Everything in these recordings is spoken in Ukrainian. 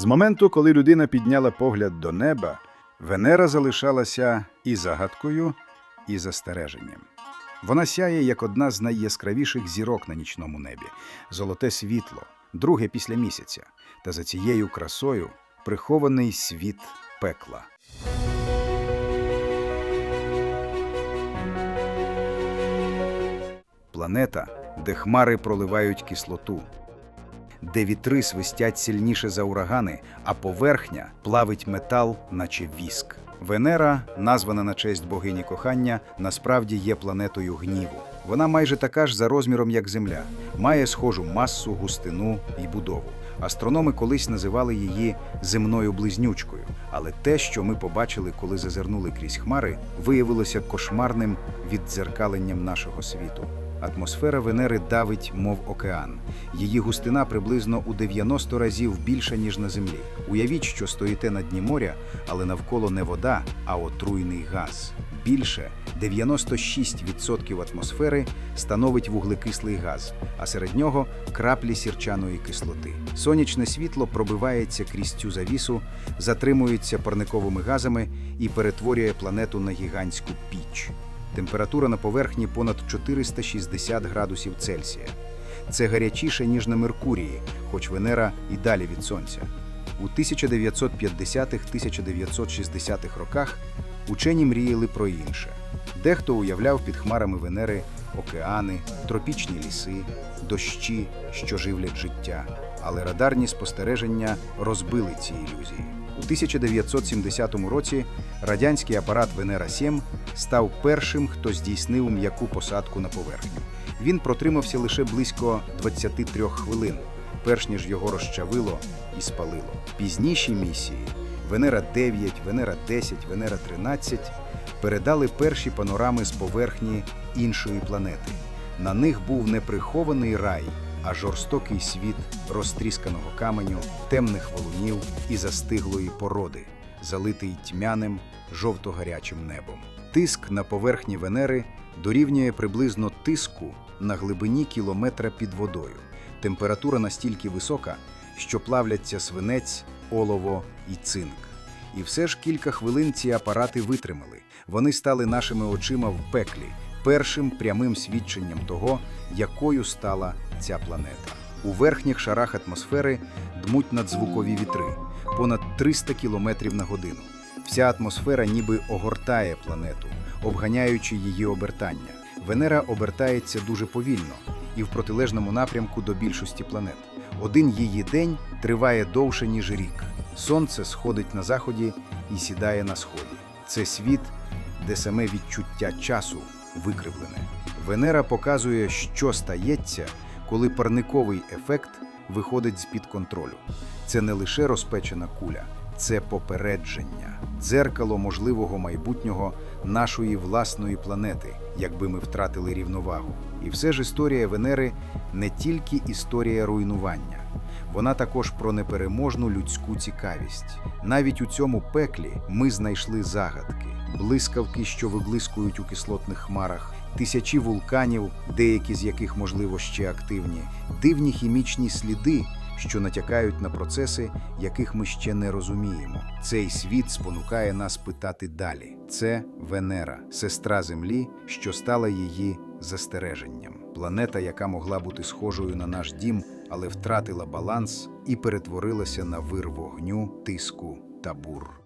З моменту, коли людина підняла погляд до неба, Венера залишалася і загадкою, і застереженням. Вона сяє як одна з найяскравіших зірок на нічному небі, золоте світло, друге після місяця, та за цією красою прихований світ пекла. Планета, де хмари проливають кислоту, де вітри свистять сильніше за урагани, а поверхня плавить метал, наче віск. Венера, названа на честь богині кохання, насправді є планетою гніву. Вона майже така ж за розміром, як Земля, має схожу масу, густину і будову. Астрономи колись називали її земною близнючкою, але те, що ми побачили, коли зазирнули крізь хмари, виявилося кошмарним віддзеркаленням нашого світу. Атмосфера Венери давить, мов океан. Її густина приблизно у 90 разів більша, ніж на землі. Уявіть, що стоїте на дні моря, але навколо не вода, а отруйний газ. Більше 96% атмосфери становить вуглекислий газ, а серед нього краплі сірчаної кислоти. Сонячне світло пробивається крізь цю завісу, затримується парниковими газами і перетворює планету на гігантську піч. Температура на поверхні понад 460 градусів Цельсія. Це гарячіше, ніж на Меркурії, хоч Венера і далі від Сонця. У 1950-1960-х роках учені мріяли про інше. Дехто уявляв під хмарами Венери океани, тропічні ліси, дощі, що живлять життя. Але радарні спостереження розбили ці ілюзії. У 1970 році радянський апарат Венера 7 став першим, хто здійснив м'яку посадку на поверхню. Він протримався лише близько 23 хвилин, перш ніж його розчавило і спалило. Пізніші місії Венера 9, Венера 10, Венера 13 передали перші панорами з поверхні іншої планети. На них був не прихований рай, а жорстокий світ розтрісканого каменю, темних валунів і застиглої породи, залитий тьмяним жовто-гарячим небом. Тиск на поверхні Венери дорівнює приблизно тиску на глибині кілометра під водою. Температура настільки висока, що плавляться свинець, олово і цинк. І все ж кілька хвилин ці апарати витримали. Вони стали нашими очима в пеклі, першим прямим свідченням того, якою стала ця планета. У верхніх шарах атмосфери дмуть надзвукові вітри понад 300 км на годину. Вся атмосфера ніби огортає планету, обганяючи її обертання. Венера обертається дуже повільно і в протилежному напрямку до більшості планет. Один її день триває довше, ніж рік. Сонце сходить на заході і сідає на сході. Це світ, де саме відчуття часу викривлене. Венера показує, що стається, коли парниковий ефект виходить з-під контролю. Це не лише розпечена куля, це попередження, дзеркало можливого майбутнього нашої власної планети, якби ми втратили рівновагу. І все ж історія Венери не тільки історія руйнування. Вона також про непереможну людську цікавість. Навіть у цьому пеклі ми знайшли загадки, блискавки, що виблискують у кислотних хмарах, тисячі вулканів, деякі з яких, можливо, ще активні, дивні хімічні сліди, що натякають на процеси, яких ми ще не розуміємо. Цей світ спонукає нас питати далі. Це Венера, сестра Землі, що стала її застереженням. Планета, яка могла бути схожою на наш дім, але втратила баланс і перетворилася на вир вогню, тиску та бур.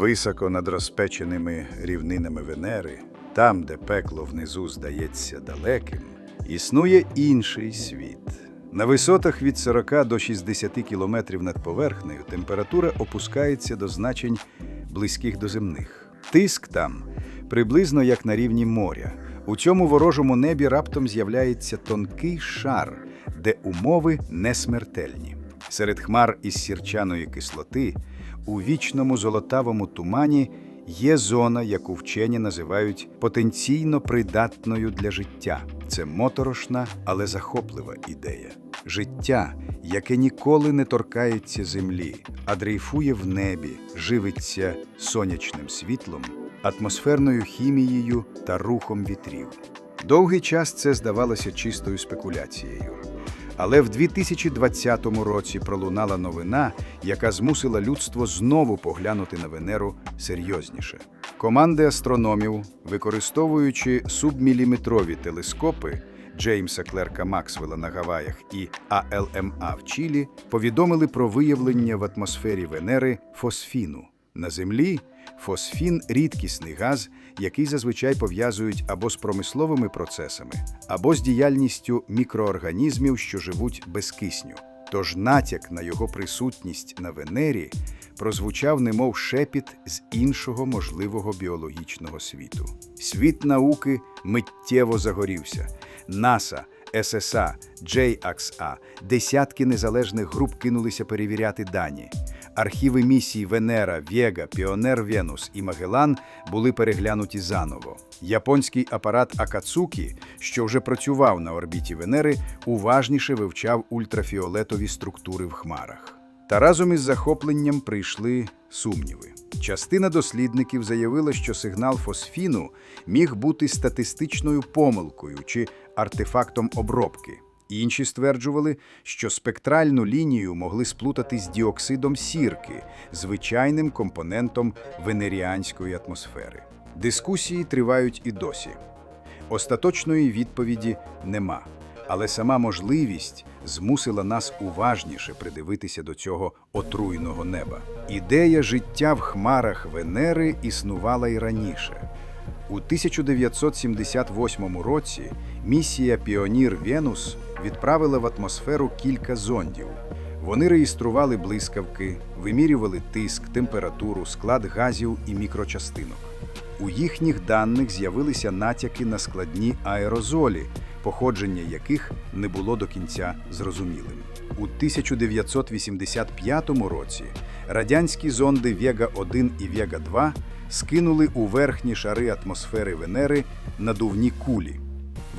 Високо над розпеченими рівнинами Венери, там, де пекло внизу здається далеким, існує інший світ. На висотах від 40 до 60 кілометрів над поверхнею температура опускається до значень близьких до земних. Тиск там приблизно як на рівні моря. У цьому ворожому небі раптом з'являється тонкий шар, де умови не смертельні. Серед хмар із сірчаної кислоти у вічному золотавому тумані є зона, яку вчені називають потенційно придатною для життя. Це моторошна, але захоплива ідея. Життя, яке ніколи не торкається землі, а дрейфує в небі, живиться сонячним світлом, атмосферною хімією та рухом вітрів. Довгий час це здавалося чистою спекуляцією. Але в 2020 році пролунала новина, яка змусила людство знову поглянути на Венеру серйозніше. Команди астрономів, використовуючи субміліметрові телескопи Джеймса Клерка Максвелла на Гаваях і АЛМА в Чилі, повідомили про виявлення в атмосфері Венери фосфіну. На Землі фосфін рідкісний газ, який зазвичай пов'язують або з промисловими процесами, або з діяльністю мікроорганізмів, що живуть без кисню. Тож натяк на його присутність на Венері прозвучав немов шепіт з іншого можливого біологічного світу. Світ науки миттєво загорівся. НАСА, ССА, JAXA, десятки незалежних груп кинулися перевіряти дані. Архіви місій Венера, Вєга, Піонер Венус і Магелан були переглянуті заново. Японський апарат Акацукі, що вже працював на орбіті Венери, уважніше вивчав ультрафіолетові структури в хмарах. Та разом із захопленням прийшли сумніви. Частина дослідників заявила, що сигнал фосфіну міг бути статистичною помилкою чи артефактом обробки. Інші стверджували, що спектральну лінію могли сплутати з діоксидом сірки, звичайним компонентом венеріанської атмосфери. Дискусії тривають і досі. Остаточної відповіді нема, але сама можливість змусила нас уважніше придивитися до цього отруйного неба. Ідея життя в хмарах Венери існувала й раніше. У 1978 році місія Піонір Венус відправила в атмосферу кілька зондів. Вони реєстрували блискавки, вимірювали тиск, температуру, склад газів і мікрочастинок. У їхніх даних з'явилися натяки на складні аерозолі, походження яких не було до кінця зрозумілим. У 1985 році радянські зонди Вєга-1 і Вєга-2 скинули у верхні шари атмосфери Венери надувні кулі.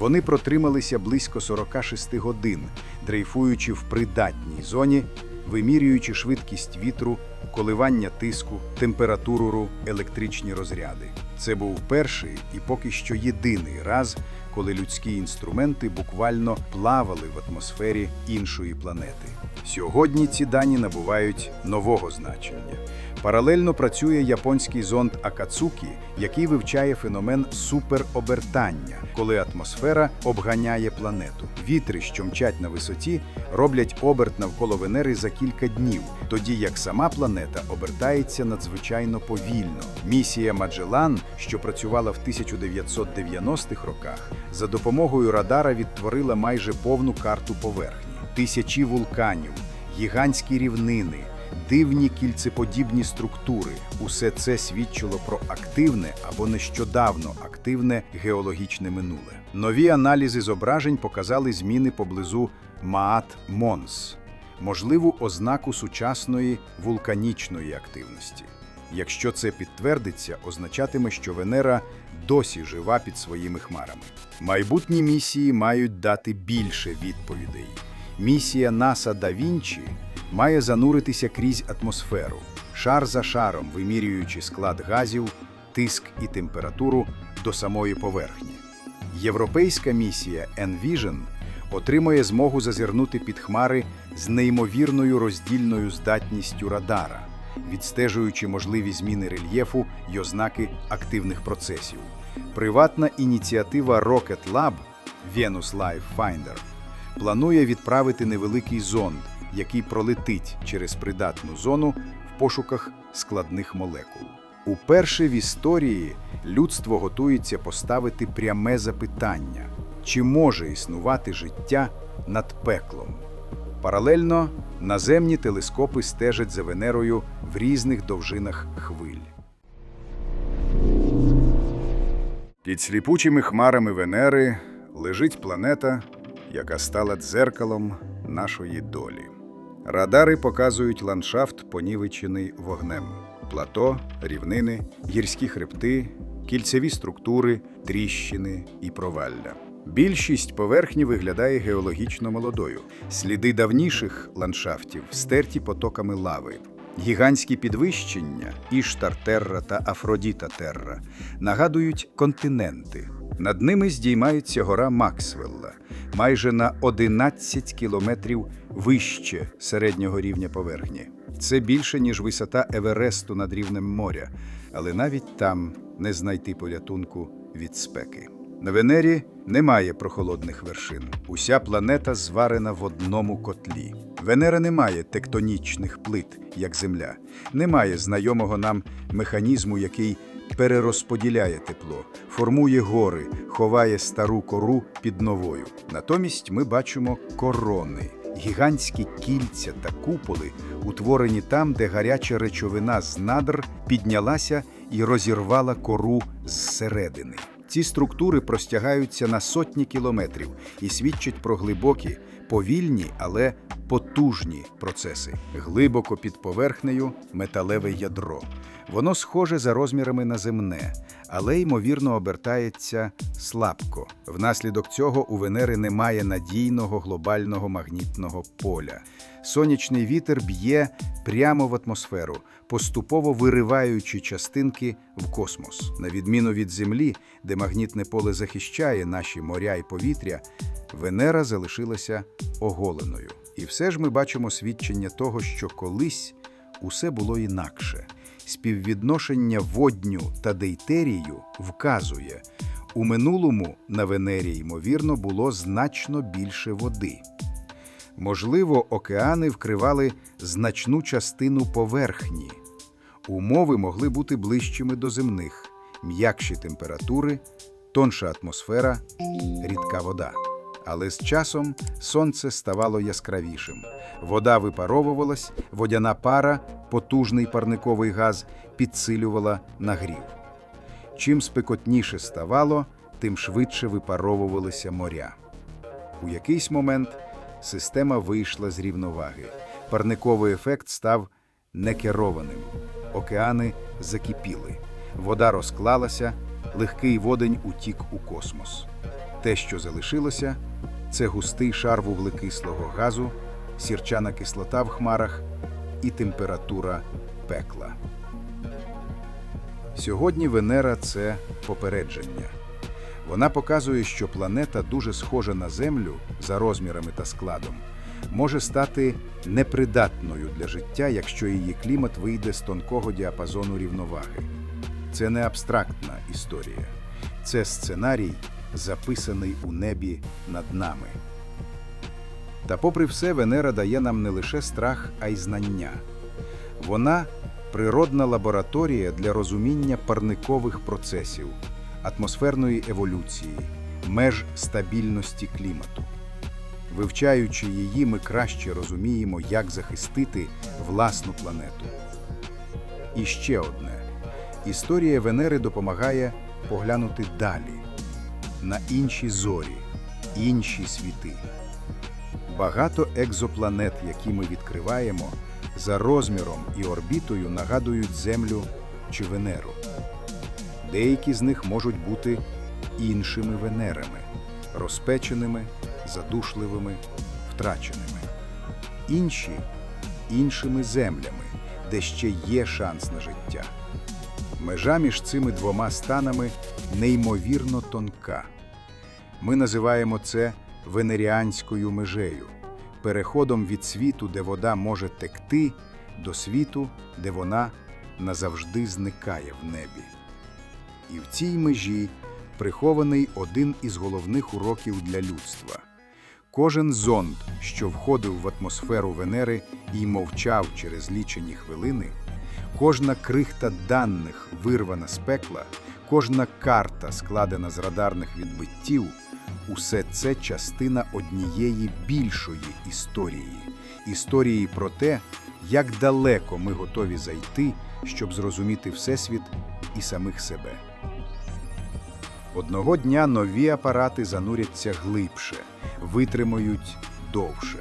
Вони протрималися близько 46 годин, дрейфуючи в придатній зоні, вимірюючи швидкість вітру, коливання тиску, температуру, ру, електричні розряди. Це був перший і поки що єдиний раз, коли людські інструменти буквально плавали в атмосфері іншої планети. Сьогодні ці дані набувають нового значення. Паралельно працює японський зонд Акацукі, який вивчає феномен суперобертання, коли атмосфера обганяє планету. Вітри, що мчать на висоті, роблять оберт навколо Венери за кілька днів, тоді як сама планета обертається надзвичайно повільно. Місія Маджелан, що працювала в 1990-х роках, за допомогою радара відтворила майже повну карту поверхні. Тисячі вулканів, гігантські рівнини, дивні кільцеподібні структури. Усе це свідчило про активне або нещодавно активне геологічне минуле. Нові аналізи зображень показали зміни поблизу Маат Монс, можливу ознаку сучасної вулканічної активності. Якщо це підтвердиться, означатиме, що Венера досі жива під своїми хмарами. Майбутні місії мають дати більше відповідей. Місія НАСА да Вінчі має зануритися крізь атмосферу, шар за шаром вимірюючи склад газів, тиск і температуру до самої поверхні. Європейська місія Envision отримує змогу зазирнути під хмари з неймовірною роздільною здатністю радара, відстежуючи можливі зміни рельєфу й ознаки активних процесів. Приватна ініціатива Rocket Lab Venus Life Finder планує відправити невеликий зонд, який пролетить через придатну зону в пошуках складних молекул. Уперше в історії людство готується поставити пряме запитання: чи може існувати життя над пеклом? Паралельно наземні телескопи стежать за Венерою в різних довжинах хвиль. Під сліпучими хмарами Венери лежить планета, яка стала дзеркалом нашої долі. Радари показують ландшафт, понівечений вогнем: плато, рівнини, гірські хребти, кільцеві структури, тріщини і провалля. Більшість поверхні виглядає геологічно молодою. Сліди давніших ландшафтів стерті потоками лави. Гігантські підвищення Іштар-Терра та Афродіта-Терра нагадують континенти. Над ними здіймається гора Максвелла, майже на 11 кілометрів вище середнього рівня поверхні. Це більше, ніж висота Евересту над рівнем моря, але навіть там не знайти порятунку від спеки. На Венері немає прохолодних вершин. Уся планета зварена в одному котлі. Венера не має тектонічних плит, як Земля, немає знайомого нам механізму, який перерозподіляє тепло, формує гори, ховає стару кору під новою. Натомість ми бачимо корони, гігантські кільця та куполи, утворені там, де гаряча речовина з надр піднялася і розірвала кору зсередини. Ці структури простягаються на сотні кілометрів і свідчать про глибокі, повільні, але потужні процеси. Глибоко під поверхнею металеве ядро. Воно схоже за розмірами на земне, але ймовірно обертається слабко. Внаслідок цього у Венери немає надійного глобального магнітного поля. Сонячний вітер б'є прямо в атмосферу, поступово вириваючи частинки в космос. На відміну від Землі, де магнітне поле захищає наші моря і повітря, Венера залишилася оголеною. І все ж ми бачимо свідчення того, що колись усе було інакше. Співвідношення водню та дейтерію вказує, у минулому на Венері, ймовірно, було значно більше води. Можливо, океани вкривали значну частину поверхні. Умови могли бути ближчими до земних, м'якші температури, тонша атмосфера, рідка вода. Але з часом сонце ставало яскравішим. Вода випаровувалась, водяна пара, потужний парниковий газ, підсилювала нагрів. Чим спекотніше ставало, тим швидше випаровувалися моря. У якийсь момент система вийшла з рівноваги. Парниковий ефект став некерованим. Океани закипіли. Вода розклалася, легкий водень утік у космос. Те, що залишилося, це густий шар вуглекислого газу, сірчана кислота в хмарах і температура пекла. Сьогодні Венера це попередження. Вона показує, що планета дуже схожа на Землю за розмірами та складом, може стати непридатною для життя, якщо її клімат вийде з тонкого діапазону рівноваги. Це не абстрактна історія, це сценарій, записаний у небі над нами. Та, попри все, Венера дає нам не лише страх, а й знання. Вона природна лабораторія для розуміння парникових процесів, атмосферної еволюції, меж стабільності клімату. Вивчаючи її, ми краще розуміємо, як захистити власну планету. І ще одне: історія Венери допомагає поглянути далі, на інші зорі, інші світи. Багато екзопланет, які ми відкриваємо, за розміром і орбітою нагадують Землю чи Венеру. Деякі з них можуть бути іншими Венерами, розпеченими, задушливими, втраченими. Інші іншими землями, де ще є шанс на життя. Межа між цими двома станами неймовірно тонка. Ми називаємо це венеріанською межею, переходом від світу, де вода може текти, до світу, де вона назавжди зникає в небі. І в цій межі прихований один із головних уроків для людства. Кожен зонд, що входив в атмосферу Венери і мовчав через лічені хвилини, кожна крихта даних вирвана з пекла, кожна карта, складена з радарних відбиттів, усе це частина однієї більшої історії історії про те, як далеко ми готові зайти, щоб зрозуміти Всесвіт і самих себе. Одного дня нові апарати зануряться глибше, витримають довше.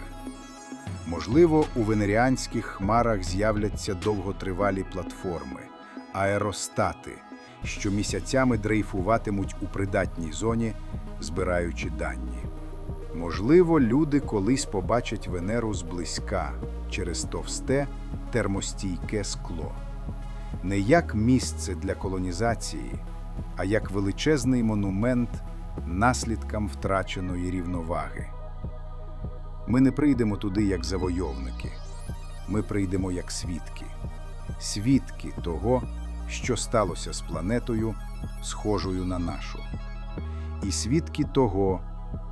Можливо, у венеріанських хмарах з'являться довготривалі платформи, аеростати, що місяцями дрейфуватимуть у придатній зоні, збираючи дані. Можливо, люди колись побачать Венеру зблизька через товсте термостійке скло. Не як місце для колонізації, а як величезний монумент наслідкам втраченої рівноваги. Ми не прийдемо туди як завойовники, ми прийдемо як свідки, свідки того, що сталося з планетою, схожою на нашу, і свідки того,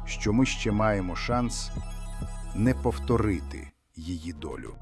що ми ще маємо шанс не повторити її долю.